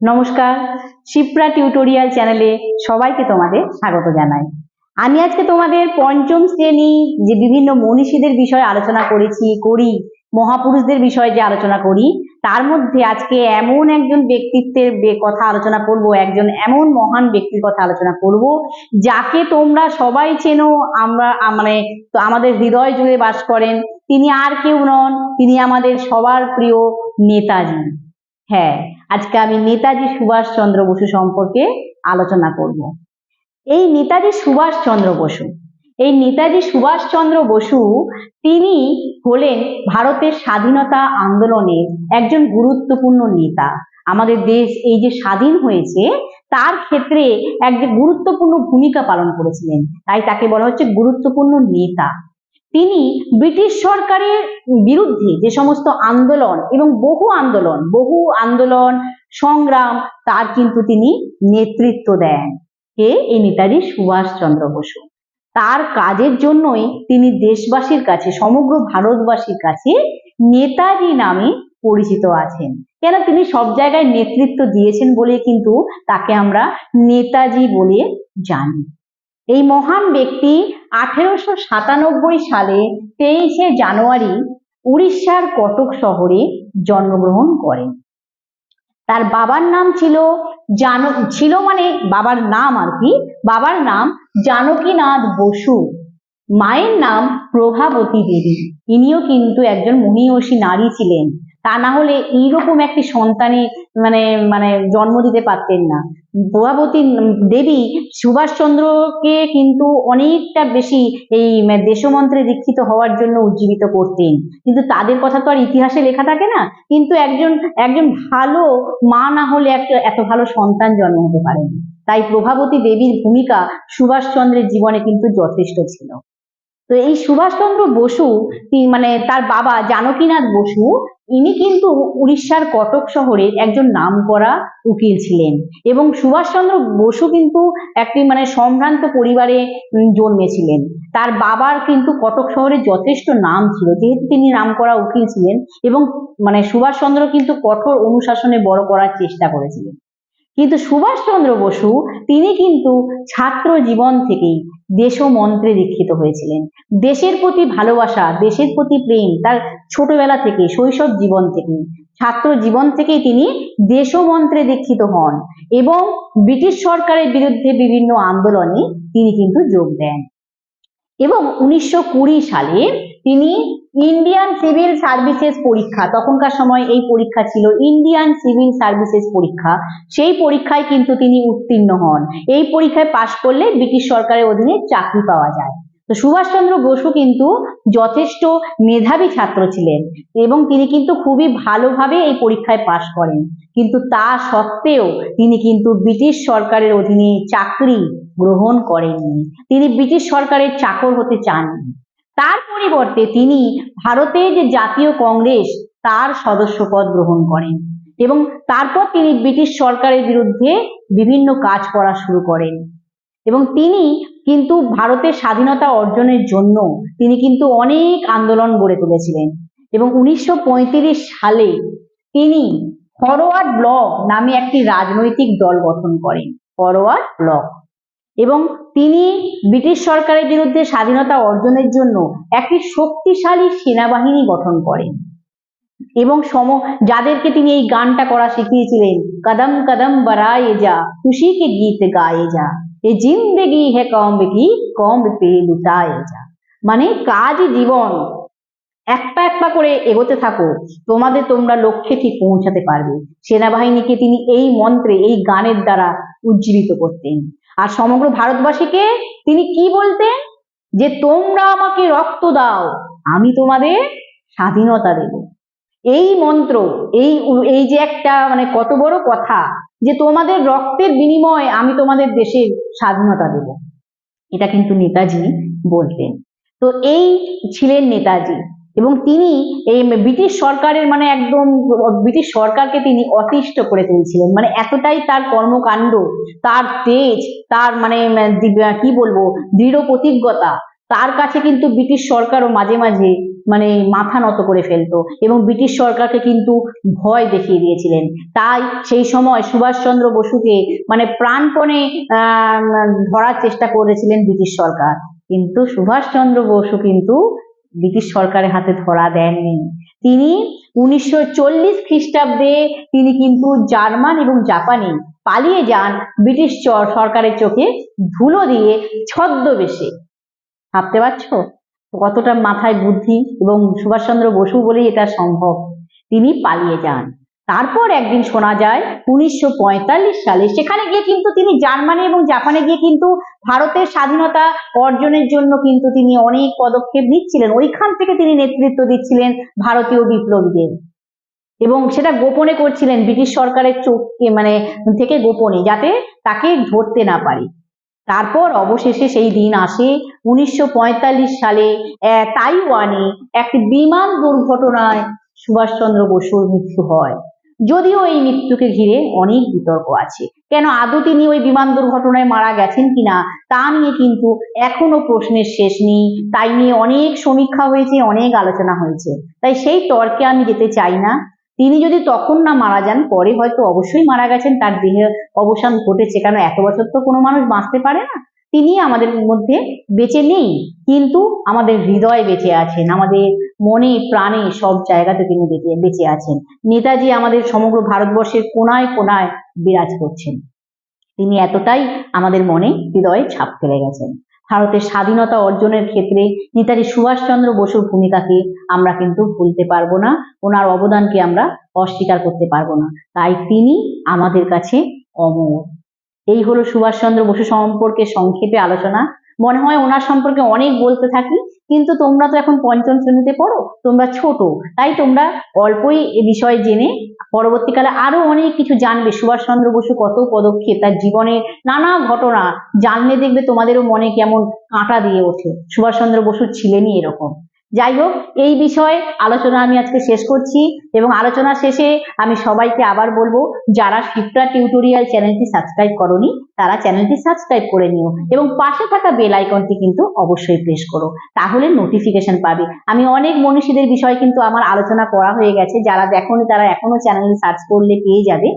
নমস্কার, শিপ্রা টিউটোরিয়াল চ্যানেলে সবাইকে তোমাদের স্বাগত জানাই। আমি আজকে তোমাদের পঞ্চম শ্রেণি যে বিভিন্ন মনীষীদের বিষয়ে আলোচনা করেছি, করি, মহাপুরুষদের বিষয়ে যে আলোচনা করি, তার মধ্যে আজকে এমন একজন ব্যক্তিত্বের কথা আলোচনা করব, একজন এমন মহান ব্যক্তির কথা আলোচনা করব, যাকে তোমরা সবাই চেনো, আমরা মানে তো আমাদের হৃদয় জুড়ে বাস করেন। তিনি আর কেউ নন, তিনি আমাদের সবার প্রিয় নেতাজি। হ্যাঁ আজকে আমি নেতাজি সুভাষচন্দ্র বসু সম্পর্কে আলোচনা করব। এই নেতাজি সুভাষচন্দ্র বসু, এই নেতাজি সুভাষচন্দ্র বসু তিনি হলেন ভারতের স্বাধীনতা আন্দোলনের একজন গুরুত্বপূর্ণ নেতা। আমাদের দেশ এই যে স্বাধীন হয়েছে, তার ক্ষেত্রে এক যে গুরুত্বপূর্ণ ভূমিকা পালন করেছিলেন, তাই তাকে বলা হচ্ছে গুরুত্বপূর্ণ নেতা। তিনি ব্রিটিশ সরকারের বিরুদ্ধে যে সমস্ত আন্দোলন এবং বহু আন্দোলন বহু আন্দোলন, সংগ্রাম, তার কিন্তু তিনি নেতৃত্ব দেন। কে? এই নেতাজি সুভাষচন্দ্র বসু। তার কাজের জন্যই তিনি দেশবাসীর কাছে, সমগ্র ভারতবাসীর কাছে নেতাজি নামে পরিচিত আছেন। কেন? তিনি সব জায়গায় নেতৃত্ব দিয়েছেন বলে কিন্তু তাকে আমরা নেতাজি বলে জানি। এই মহান ব্যক্তি আঠেরোশো সাতানব্বই সালে তেইশে জানুয়ারি উড়িষ্যার কটক শহরে জন্মগ্রহণ করেন। তার বাবার নাম ছিল জান, ছিল মানে বাবার নাম আর কি, বাবার নাম জানকীনাথ বসু। মায়ের নাম প্রভাবতী দেবী। ইনিও কিন্তু একজন মহিয়সী নারী ছিলেন। তা না হলে এইরকম একটি সন্তানে মানে মানে জন্ম দিতে পারতেন না। প্রভাবতী দেবী সুভাষচন্দ্রকে কিন্তু অনেকটা বেশি এই দেশমন্ত্রে দীক্ষিত হওয়ার জন্য উজ্জীবিত করতেন। কিন্তু তাদের কথা তো আর ইতিহাসে লেখা থাকে না। কিন্তু একজন একজন ভালো মা না হলে একটা এত ভালো সন্তান জন্ম হতে পারে না। তাই প্রভাবতী দেবীর ভূমিকা সুভাষচন্দ্রের জীবনে কিন্তু যথেষ্ট ছিল। তো এই সুভাষচন্দ্র বসু মানে তার বাবা জানকীনাথ বসু, ইনি কিন্তু উড়িষ্যার কটক শহরে একজন নামকরা উকিল ছিলেন। এবং সুভাষচন্দ্র বসু কিন্তু একটি মানে সম্ভ্রান্ত পরিবারে জন্মেছিলেন। তার বাবার কিন্তু কটক শহরে যথেষ্ট নাম ছিল, যেহেতু তিনি নামকরা উকিল ছিলেন এবং মানে সুভাষচন্দ্র কিন্তু কঠোর অনুশাসনে বড় করার চেষ্টা করেছিলেন। কিন্তু সুভাষচন্দ্র বসু তিনি কিন্তু ছাত্র জীবন থেকেই দেশমন্ত্রে দীক্ষিত হয়েছিলেন। দেশের প্রতি ভালোবাসা, দেশের প্রতি প্রেম তার ছোটবেলা থেকে, শৈশব জীবন থেকে, ছাত্র জীবন থেকেই তিনি দেশমন্ত্রে দীক্ষিত হন এবং ব্রিটিশ সরকারের বিরুদ্ধে বিভিন্ন আন্দোলনে তিনি কিন্তু যোগ দেন। এবং উনিশশো কুড়ি সালে তিনি ইন্ডিয়ান সিভিল সার্ভিসেস পরীক্ষা, তখনকার সময় এই পরীক্ষা ছিল ইন্ডিয়ান সিভিল সার্ভিসেস পরীক্ষা। সেই পরীক্ষায় কিন্তু তিনি উত্তীর্ণ হন। এই পরীক্ষায় পাশ করলে ব্রিটিশ সরকারের অধীনে চাকরি পাওয়া যায়। তো সুভাষচন্দ্র বসু কিন্তু যথেষ্ট মেধাবী ছাত্র ছিলেন এবং তিনি কিন্তু খুবই ভালোভাবে এই পরীক্ষায় পাশ করেন। কিন্তু তা সত্ত্বেও তিনি কিন্তু ব্রিটিশ সরকারের অধীনে চাকরি গ্রহণ করেননি। তিনি ব্রিটিশ সরকারের চাকর হতে চাননি। তার পরিবর্তে তিনি ভারতের যে জাতীয় কংগ্রেস, তার সদস্যপদ গ্রহণ করেন এবং তারপর তিনি ব্রিটিশ সরকারের বিরুদ্ধে বিভিন্ন কাজ করা শুরু করেন। এবং তিনি কিন্তু ভারতের স্বাধীনতা অর্জনের জন্য তিনি কিন্তু অনেক আন্দোলন গড়ে তুলেছিলেন। এবং উনিশশো পঁয়ত্রিশ সালে তিনি ফরওয়ার্ড ব্লক নামে একটি রাজনৈতিক দল গঠন করেন, ফরওয়ার্ড ব্লক এবং তিনি ব্রিটিশ সরকারের বিরুদ্ধে স্বাধীনতা অর্জনের জন্য একটি শক্তিশালী সেনাবাহিনী গঠন করেন। এবং সম, যাদেরকে তিনি এই গানটা করা শিখিয়েছিলেন, কদম কদম বড়ায়ে যা খুশি কে গীত গায়ে যা, এ জিন্দেগি হে কম কি কম পে লুটায়ে যা। মানে কাজই জীবন, একটা একটা করে এগোতে থাকো, তোমাদের তোমরা লক্ষ্যে ঠিক পৌঁছাতে পারবে। সেনাবাহিনীকে তিনি এই মন্ত্রে, এই গানের দ্বারা উজ্জীবিত করতেন। আর সমগ্র ভারতবাসীকে তিনি কি বলতেন? যে তোমরা আমাকে রক্ত দাও, আমি তোমাদের স্বাধীনতা দেব। এই মন্ত্র, এই এই যে একটা মানে কত বড় কথা যে তোমাদের রক্তের বিনিময়ে আমি তোমাদের দেশের স্বাধীনতা দেব। এটা কিন্তু নেতাজি বলতেন। তো এই ছিলেন নেতাজি। এবং তিনি এই ব্রিটিশ সরকারের মানে একদম ব্রিটিশ সরকারকে তিনি অতিষ্ঠ করে তুলছিলেন। মানে এতটাই তার কর্মকাণ্ড, তার তেজ, তার মানে কি বলব, দৃঢ় প্রতিজ্ঞতা, তার কাছে কিন্তু ব্রিটিশ সরকারও মাঝে মাঝে মানে মাথা নত করে ফেলতো এবং ব্রিটিশ সরকারকে কিন্তু ভয় দেখিয়ে দিয়েছিলেন। তাই সেই সময় সুভাষচন্দ্র বসুকে মানে প্রাণপণে ধরার চেষ্টা করেছিলেন ব্রিটিশ সরকার। কিন্তু সুভাষচন্দ্র বসু কিন্তু ব্রিটিশ সরকারের হাতে ধরা দেননি। তিনি উনিশশো চল্লিশ খ্রিস্টাব্দে তিনি কিন্তু জার্মান এবং জাপানি পালিয়ে যান ব্রিটিশ সরকারের চোখে ধুলো দিয়ে ছদ্মবেশে। ভাবতে পারছ? কতটা মাথায় বুদ্ধি এবং সুভাষচন্দ্র বসু বলেই এটা সম্ভব। তিনি পালিয়ে যান। তারপর একদিন শোনা যায় উনিশশো পঁয়তাল্লিশ সালে সেখানে গিয়ে কিন্তু তিনি জার্মানি এবং জাপানে গিয়ে কিন্তু ভারতের স্বাধীনতা অর্জনের জন্য কিন্তু তিনি অনেক পদক্ষেপ নিচ্ছিলেন। ওইখান থেকে তিনি নেতৃত্ব দিচ্ছিলেন ভারতীয় বিপ্লবীদের। এবং সেটা গোপনে করছিলেন ব্রিটিশ সরকারের চোখকে মানে থেকে গোপনে যাতে তাকে ধরতে না পারে। তারপর অবশেষে সেই দিন আসে উনিশশো পঁয়তাল্লিশ সালে তাইওয়ানে একটি বিমান দুর্ঘটনায় সুভাষচন্দ্র বসুর মৃত্যু হয়। যদিও এই মৃত্যুকে ঘিরে অনেক বিতর্ক আছে। কেন আদৌ তিনি ওই বিমান দুর্ঘটনায় মারা গেছেন কিনা, তা নিয়ে কিন্তু এখনও প্রশ্নের শেষ নেই। তাই নিয়ে অনেক সমীক্ষা হয়েছে, অনেক আলোচনা হয়েছে। তাই সেই তর্কে আমি যেতে চাই না। তিনি যদি তখন না মারা যান, পরে হয়তো অবশ্যই মারা গেছেন, তার দেহে অবসান ঘটেছে। কারণ এত বছর তো কোনো মানুষ বাঁচতে পারে না? তিনি আমাদের মধ্যে বেঁচে নেই, কিন্তু আমাদের হৃদয়ে বেঁচে আছেন, আমাদের মনে, প্রাণে সব জায়গাতে তিনি বেঁচে আছেন। নেতাজি আমাদের সমগ্র ভারতবর্ষের কোনায় কোনায় বিরাজ করছেন। তিনি এতটাই আমাদের মনে হৃদয়ে ছাপ ফেলে গেছেন। ভারতের স্বাধীনতা অর্জনের ক্ষেত্রে নেতাজি সুভাষচন্দ্র বসুর ভূমিকাকে আমরা কিন্তু ভুলতে পারব না। ওনার অবদানকে আমরা অস্বীকার করতে পারব না। তাই তিনি আমাদের কাছে অমর। এই হলো সুভাষচন্দ্র বসু সম্পর্কে সংক্ষেপে আলোচনা। মনে হয় ওনার সম্পর্কে অনেক বলতে থাকি, কিন্তু তোমরা তো এখন পঞ্চম শ্রেণীতে পড়ো, তোমরা ছোট, তাই তোমরা অল্পই এ বিষয়ে জেনে পরবর্তীকালে আরও অনেক কিছু জানবে। সুভাষচন্দ্র বসু কত পদক্ষেপ, তার জীবনের নানা ঘটনা, জানলে দেখবে তোমাদেরও মনে কেমন কাঁটা দিয়ে ওঠে। সুভাষচন্দ্র বসু ছিলেনই এরকম। যাই হোক এই বিষয়ে আলোচনা আমি আজকে শেষ করছি এবং আলোচনা শেষে আমি সবাইকে আবার বলব, যারা শিপ্রা টিউটোরিয়াল চ্যানেলটি সাবস্ক্রাইব করনি, তারা চ্যানেলটি সাবস্ক্রাইব করে নিও এবং পাশে থাকা বেল আইকনটি কিন্তু অবশ্যই প্রেস করো, তাহলে নোটিফিকেশন পাবে। আমি অনেক মনীষীদের বিষয় কিন্তু আমার আলোচনা করা হয়ে গেছে, যারা দেখোনি তারা এখনও চ্যানেলে সার্চ করলে পেয়ে যাবে।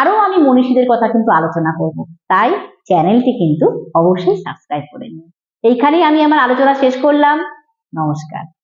আরও আমি মনীষীদের কথা কিন্তু আলোচনা করব, তাই চ্যানেলটি কিন্তু অবশ্যই সাবস্ক্রাইব করে নিও। এইখানেই আমি আমার আলোচনা শেষ করলাম, নমস্কার।